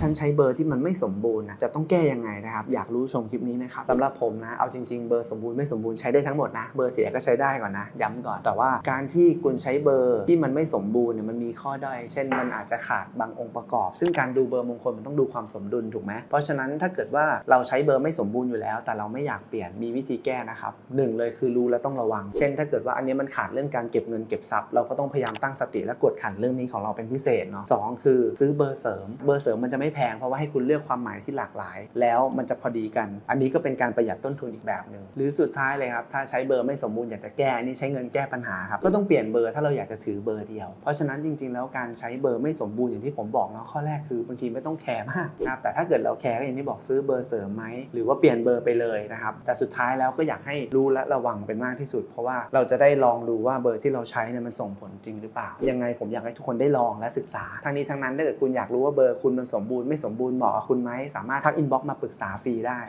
ฉันใช้เบอร์ที่มันไม่สมบูรณ์นะจะต้องแก้ยังไงนะครับ อยากรู้ชมคลิปนี้นะครับสำหรับผมนะเอาจริงๆเบอร์สมบูรณ์ไม่สมบูรณ์ใช้ได้ทั้งหมดนะเบอร์เสียก็ใช้ได้ก่อนนะ ย้ำก่อนแต่ว่าการที่คุณใช้เบอร์ที่มันไม่สมบูรณ์เนี่ยมันมีข้อด้อยเช่น มันอาจจะขาดบางองค์ประกอบ ซึ่งการดูเบอร์มงคลมันต้องดูความสมดุลถูกไหมเพราะฉะนั้นถ้าเกิดว่าเราใช้เบอร์ไม่สมบูรณ์อยู่แล้ว แต่เราไม่อยากเปลี่ยนมีวิธีแก้นะครับหนึ่งเลยคือรู้แล้วต้องระวัง เช่น ถ้าเกิดว่าอันนี้มันขาดเรื่องการเก็บเงินเก็บทรัพย์เราก็ต้องพยายามตั้งสติและกดขันเรื่องนี้ของเราเป็นพิเศษเนาะสองคือซื้อเบอร์เสริมเบอร์เสริมมันจะไม่แพงเพราะว่าให้คุณเลือกความหมายที่หลากหลาย แล้วมันจะพอดีกัน อันนี้ก็เป็นการประหยัดต้นทุนอีกแบบหนึ่งหรือสุดท้ายเลยครับถ้าใช้เบอร์ไม่สมบูรณ์อยากจะแก้อันนี้ใช้เงินแก้ปัญหาครับก็ต้องเปลี่ยนเบอร์ถ้าเราอยากจะถือเบอร์เดียว เพราะฉะนั้นจริง ๆ แล้วการใช้เบอร์ไม่สมบูรณ์อย่างที่ผมบอกเนาะข้อแรกคือบางทีไม่ต้องแคร์มากนะครับแต่ถ้าเกิดเราแคร์ก็อย่างที่บอกซื้อเบอร์เสริมไหมหรือว่าเปลี่ยนเบอร์ไปเลยนะครับแต่สุดท้ายแล้วก็อยากให้รู้และระวังเป็นมากที่สุด เพราะว่าเราจะได้ลองดูว่าเบอร์ที่เราใช้เนี่ยมันส่งผลจริงหรือเปล่ายังไงผมอยากให้ทุกคนได้ลองและศึกษาทั้งนี้ทั้งนั้นถ้าเกิดคุณอยากรู้ว่าเบอร์คุณมันสมบูรณ์ไม่สมบูรณ์เหมาะกับคุณไหมสามารถทักอินบ็อกซ์มาปรึกษาฟรีได้